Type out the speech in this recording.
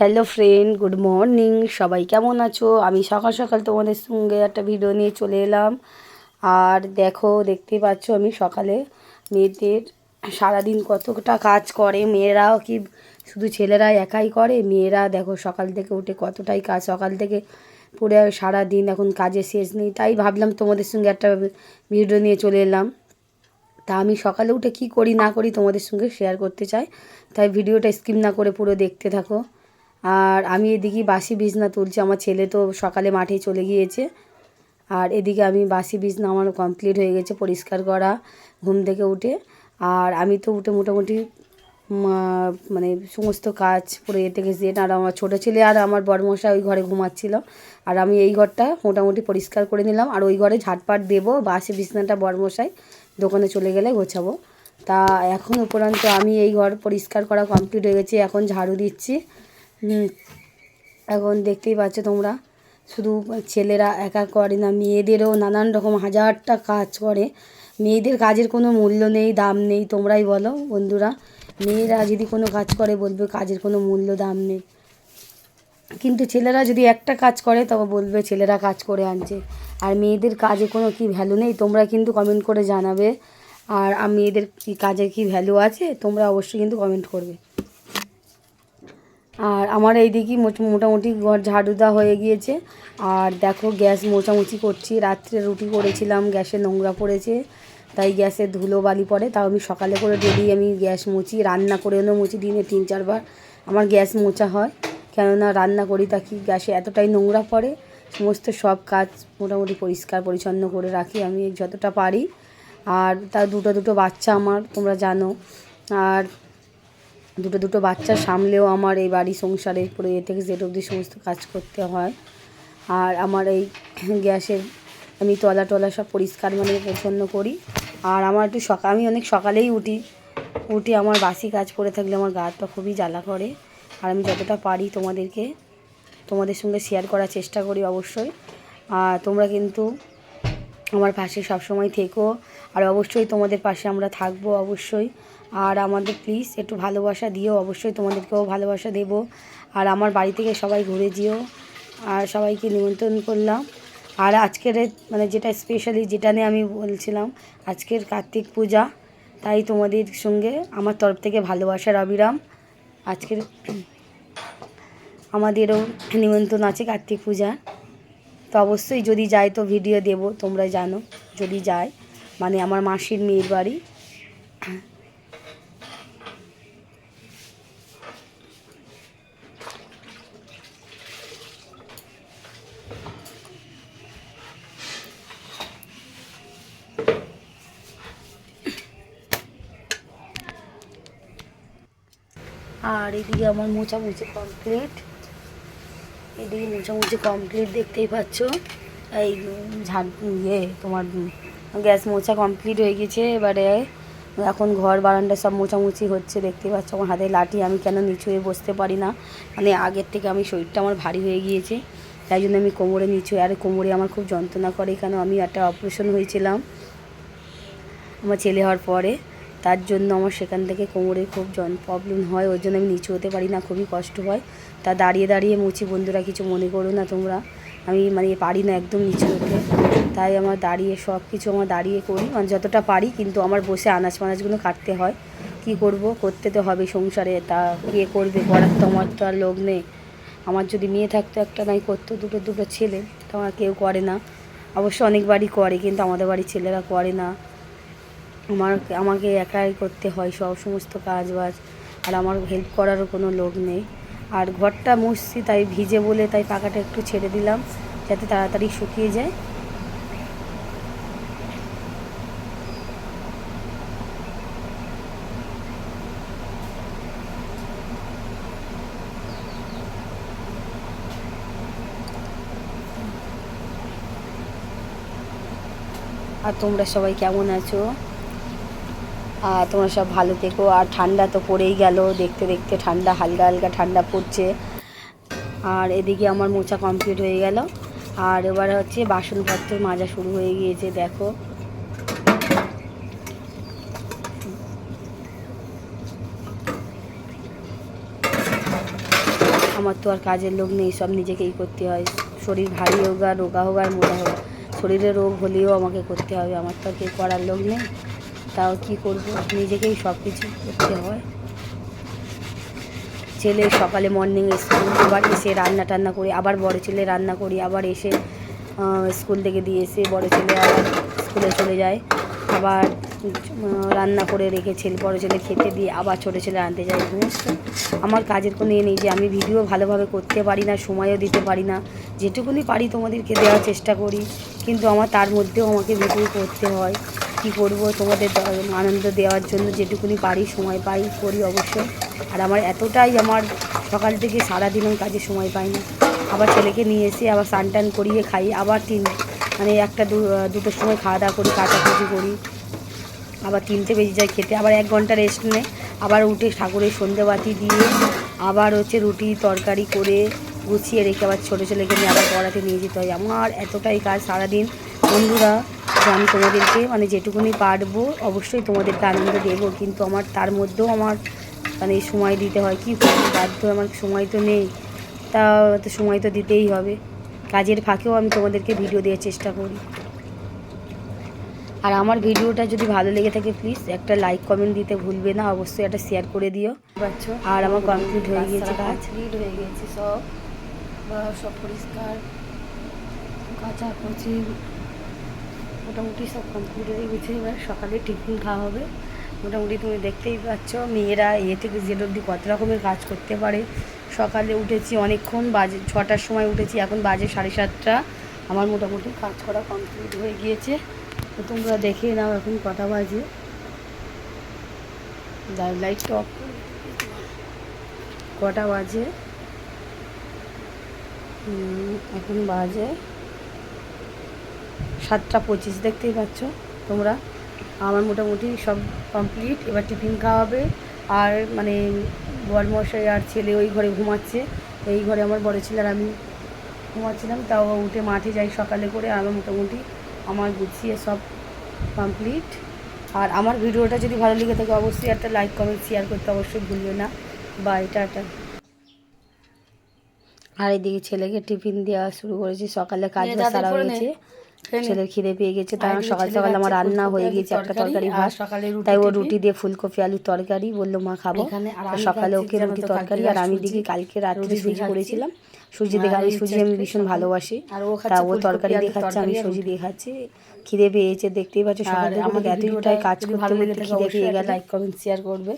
Hello friend good morning সবাই কেমন আছো? আমি সকাল সকাল তোমাদের সঙ্গে একটা ভিডিও নিয়ে চলে এলাম। আর দেখো, দেখতেই পাচ্ছ আমি সকালে মেয়েদের সারাদিন কতটা কাজ করে। মেয়েরাও কি শুধু ছেলেরা একাই করে? মেয়েরা দেখো, সকাল থেকে উঠে কতটাই কাজ। সকাল থেকে পুরো সারাদিন এখন কাজে শেষ নেই। তাই ভাবলাম তোমাদের সঙ্গে একটা ভিডিও নিয়ে চলে এলাম। তা আমি সকালে উঠে কি করি, না করি তোমাদের সঙ্গে শেয়ার করতে চাই। তাই ভিডিওটা স্কিপ না করে পুরো দেখতে থাকো। আর আমি এদিকে বাসি বিছনা তুলছি। আমার ছেলে তো সকালে মাঠে চলে গিয়েছে। আর এদিকে আমি বাসি বিছনা আমার কমপ্লিট হয়ে গেছে পরিষ্কার করা, ঘুম থেকে উঠে। আর আমি তো উঠে মোটামুটি মানে সমস্ত কাজ পুরো এ থেকে জেড। আর আমার ছোটো ছেলে আর আমার বড়মশা ওই ঘরে ঘুমাচ্ছিল। আর আমি এই ঘরটা মোটামুটি পরিষ্কার করে নিলাম। আর ওই ঘরে ঝাটপাট দেবো, বাসি বিছনাটা বড়মশাই দোকানে চলে গেলে গোছাবো। তা এখন উপরন্ত আমি এই ঘর পরিষ্কার করা কমপ্লিট হয়ে গেছে। এখন ঝাড়ু দিচ্ছি। এখন দেখতেই পাচ্ছ তোমরা। শুধু ছেলেরা একা করে না, মেয়েদেরও নানান রকম হাজারটা কাজ করে। মেয়েদের কাজের কোনো মূল্য নেই, দাম নেই, তোমরাই বলো বন্ধুরা। মেয়েরা যদি কোনো কাজ করে বলবে, কাজের কোনো মূল্য, দাম নেই। কিন্তু ছেলেরা যদি একটা কাজ করে, তবে বলবে ছেলেরা কাজ করে আনছে। আর মেয়েদের কাজে কোনো কি ভ্যালু নেই, তোমরা কিন্তু কমেন্ট করে জানাবে। আর মেয়েদের কি কাজে কি ভ্যালু আছে, তোমরা অবশ্যই কিন্তু কমেন্ট করবে। আর আমার এই দিকে মোটামুটি ঘর ঝাড়ুদা হয়ে গিয়েছে। আর দেখো গ্যাস মোছামুছি করছি। রাত্রে রুটি করেছিলাম, গ্যাসে নোংরা পড়েছে, তাই গ্যাসে ধুলো বালি পড়ে। তাও আমি সকালে করে ডেলি আমি গ্যাস মুছি, রান্না করে এনেও মুছি, দিনে তিন চারবার আমার গ্যাস মোছা হয়। কেননা রান্না করি তা কি গ্যাসে এতটাই নোংরা পড়ে, সমস্ত সব কাজ মোটামুটি পরিষ্কার পরিচ্ছন্ন করে রাখি আমি যতটা পারি। আর তার দুটো দুটো বাচ্চা আমার, তোমরা জানো। আর দুটো দুটো বাচ্চা সামলেও আমার এই বাড়ি সংসারে পুরো এ থেকে জেড অবধি সমস্ত কাজ করতে হয়। আর আমার এই গ্যাসের আমি তলা টলা সব পরিষ্কার মানে পরিচ্ছন্ন করি। আর আমার একটু সকাল আমি অনেক সকালেই উঠি। উঠে আমার বাসি কাজ করে থাকলে আমার গা হাত খুবই জ্বালা করে। আর আমি যতটা পারি তোমাদেরকে, তোমাদের সঙ্গে শেয়ার করার চেষ্টা করি অবশ্যই। আর তোমরা কিন্তু আমার পাশে সবসময় থেকো। আর অবশ্যই তোমাদের পাশে আমরা থাকব অবশ্যই। আর আমাদের প্লিজ একটু ভালোবাসা দিও, অবশ্যই তোমাদেরকেও ভালোবাসা দেবো। আর আমার বাড়ি থেকে সবাই ঘুরে যেও। আর সবাইকে নিমন্ত্রণ করলাম। আর আজকের মানে যেটা স্পেশালি যেটা নিয়ে আমি বলছিলাম, আজকের কার্তিক পূজা। তাই তোমাদের সঙ্গে আমার তরফ থেকে ভালোবাসার অবিরাম। আজকের আমাদেরও নিমন্ত্রণ আছে কার্তিক পূজা তো অবশ্যই যদি যায় তো ভিডিও দেব, তোমরা জানো। যদি যায় মানে আমার মাসির মেয়ের বাড়ি। আর এদিকে আমার মোছামুছি কমপ্লিট এদিকে মোছামুছি কমপ্লিট দেখতেই পাচ্ছ। এই ঝাড় ইয়ে তোমার গ্যাস মোছা কমপ্লিট হয়ে গেছে। এবারে এখন ঘর বারান্দা সব মোছামুছি হচ্ছে, দেখতেই পাচ্ছ আমার হাতে লাঠি। আমি কেন নিচু হয়ে বসতে পারি না? মানে আগের থেকে আমি শরীরটা আমার ভারী হয়ে গিয়েছে। তাই জন্য আমি কোমরে নিচু আর কোমরে আমার খুব যন্ত্রণা করে। কেন আমি একটা অপারেশন হয়েছিলাম। আমার ছেলে হওয়ার পরে। তার জন্য আমার সেখান থেকে কোমরে খুব জন প্রবলেম হয় ওই জন্য আমি নিচু হতে পারি না, খুবই কষ্ট হয়। তা দাঁড়িয়ে দাঁড়িয়ে মুছি বন্ধুরা, কিছু মনে করো না তোমরা। আমি মানে পারি না একদম নিচু হতে। তাই আমার দাঁড়িয়ে সব কিছু আমার দাঁড়িয়ে করি। মানে যতটা পারি, কিন্তু আমার বসে আনাজ ফানাজগুলো কাটতে হয়। কি করব? করতে তো হবে সংসারে। তা কে করবে? করার তো আমার তো আর লোক নেই। আমার যদি মেয়ে থাকতো একটা নাই করতো দুটো দুটো ছেলে। তো আমার কেউ করে না। অবশ্য অনেক বাড়ি করে, কিন্তু আমাদের বাড়ির ছেলেরা করে না। আমার আমাকে একাই করতে হয় সব সমস্ত কাজ বাজ আর আমার হেল্প করারও কোনো লোক নেই। আর ঘরটা মুছছি, তাই ভিজে বলে তাই পাখাটা একটু ছেড়ে দিলাম, যাতে তাড়াতাড়ি শুকিয়ে যায়। আর তোমরা সবাই কেমন আছো? তোমরা সব ভালো থেকো। আর ঠান্ডা তো পড়েই গেল। দেখতে দেখতে ঠান্ডা, হালকা হালকা ঠান্ডা পড়ছে। আর এদিকে আমার মোচা কমপ্লিট হয়ে গেল। আর এবার হচ্ছে বাসনপত্র মাজা শুরু হয়ে গিয়েছে, দেখো। আমার তো আর কাজের লোক নেই, সব নিজেকেই করতে হয়। শরীর ভারী হোক আর রোগা হোক আর মোটা হোক, শরীরে রোগ হলেও আমাকে করতে হবে। আমার তো আর কেউ করার লোক নেই। তাও কী করব? নিজেকেই সব কিছু করতে হয়। ছেলে সকালে মর্নিং স্কুল আবার এসে রান্না টান্না করি, আবার বড় ছেলে রান্না করি, আবার এসে স্কুল থেকে দিয়ে এসে বড় ছেলে আবার স্কুলে চলে যায়। আবার রান্না করে রেখে ছেলে, বড় ছেলে খেতে দিয়ে আবার ছোটো ছেলে আনতে যায় আমার কাজের কোনো ইয়ে নেই যে আমি ভিডিও ভালোভাবে করতে পারি না, সময়ও দিতে পারি না। যেটুকুনি পারি তোমাদেরকে দেওয়ার চেষ্টা করি। কিন্তু আমার তার মধ্যেও আমাকে ভিডিও করতে হয়। কী করব, তোমাদের আনন্দ দেওয়ার জন্য যেটুকুনি পারি সময় পাই, করি অবশ্যই। আর আমার এতটাই আমার সকাল থেকে সারাদিন আমি কাজে সময় পাই না। আবার ছেলেকে নিয়ে এসে আবার স্নান টান করিয়ে খাই, আবার তিন মানে একটা দুটোর সময় খাওয়া দাওয়া করি কাটাকুটি করি। আবার তিনটে বেজে যায় খেতে, আবার এক ঘণ্টা রেস্ট নেয় আবার উঠে ঠাকুরের সন্ধেবাতি দিয়ে আবার হচ্ছে রুটি তরকারি করে গুছিয়ে রেখে আবার ছোটো ছেলেকে নিয়ে আবার পড়াতে নিয়ে যেতে হয়। আমার এতটাই কাজ সারাদিন। বন্ধুরা আমি তোমাদেরকে মানে যেটুকুনি পারব অবশ্যই তোমাদেরকে আনন্দ দেবো। কিন্তু আমার তার মধ্যেও আমার মানে সময় দিতে হয়। কি করব? বাধ্য আমার সময় তো নেই। তা তো সময় তো দিতেই হবে। কাজের ফাঁকেও আমি তোমাদেরকে ভিডিও দেওয়ার চেষ্টা করি। আর আমার ভিডিওটা যদি ভালো লেগে থাকে প্লিজ একটা লাইক কমেন্ট দিতে ভুলবে না। অবশ্যই একটা শেয়ার করে দিও। আর আমার কমপ্লিট হয়ে গিয়েছে কাজ। হয়ে গেছে সব। সব পরিষ্কার। কাঁচা কুচি মোটামুটি সব কমপ্লিট হয়ে গেছে এবার সকালে টিফিন খাওয়া হবে। মোটামুটি তুমি দেখতেই পাচ্ছ, মেয়েরা এ থেকে জেড অবধি কত রকমের কাজ করতে পারে। সকালে উঠেছি অনেকক্ষণ, বাজে ছটার সময় উঠেছি, এখন বাজে সাড়ে সাতটা। আমার মোটামুটি কাজ করা কমপ্লিট হয়ে গিয়েছে। তো তোমরা দেখে নাও এখন কটা বাজে। লাইটটা অফ করে কটা বাজে? এখন বাজে সাতটা পঁচিশ দেখতেই পাচ্ছ তোমরা। আমার মোটামুটি সব কমপ্লিট এবার টিফিন খাওয়াবে। আর মানে বরমশাই আর ছেলে ওই ঘরে ঘুমাচ্ছে। এই ঘরে আমার বড় ছেলে আর আমি ঘুমাচ্ছিলাম। তাও উঠে মাঠে যাই সকালে করে। আমার মোটামুটি আমার গুছিয়ে সব কমপ্লিট আর আমার ভিডিওটা যদি ভালো লেগে থাকে অবশ্যই একটা লাইক কমেন্ট শেয়ার করতে অবশ্যই ভুলবে না। By tata. আর এদিকে ছেলেকে টিফিন দেওয়া শুরু করেছি। সকালে কাজ নে, সারা হয়েছে। ছেলের খিদে পেয়ে গেছে তাই সকাল সকাল আমার রান্না হয়ে গেছে একটা তরকারি, ভাত। তাই ও রুটি দিয়ে ফুলকপি আলুর তরকারি বলল মা খাব। সকালে ওকে রুটি তরকারি আর আমি। দিকে কালকে রাত্রে সুজি করেছিলাম। সুজি দিয়ে আমি সুজি আমি ভীষণ ভালোবাসি। তা ও তরকারি দিয়ে খাচ্ছে আমি সুজি রুটি। দিয়ে খাচ্ছি। খিদে পেয়েছে দেখতেই পাচ্ছ সকাল থেকে আমাদের এতটাই কাজ করতে করতে খিদে পেয়ে গেল। লাইক কমেন্ট শেয়ার করবে।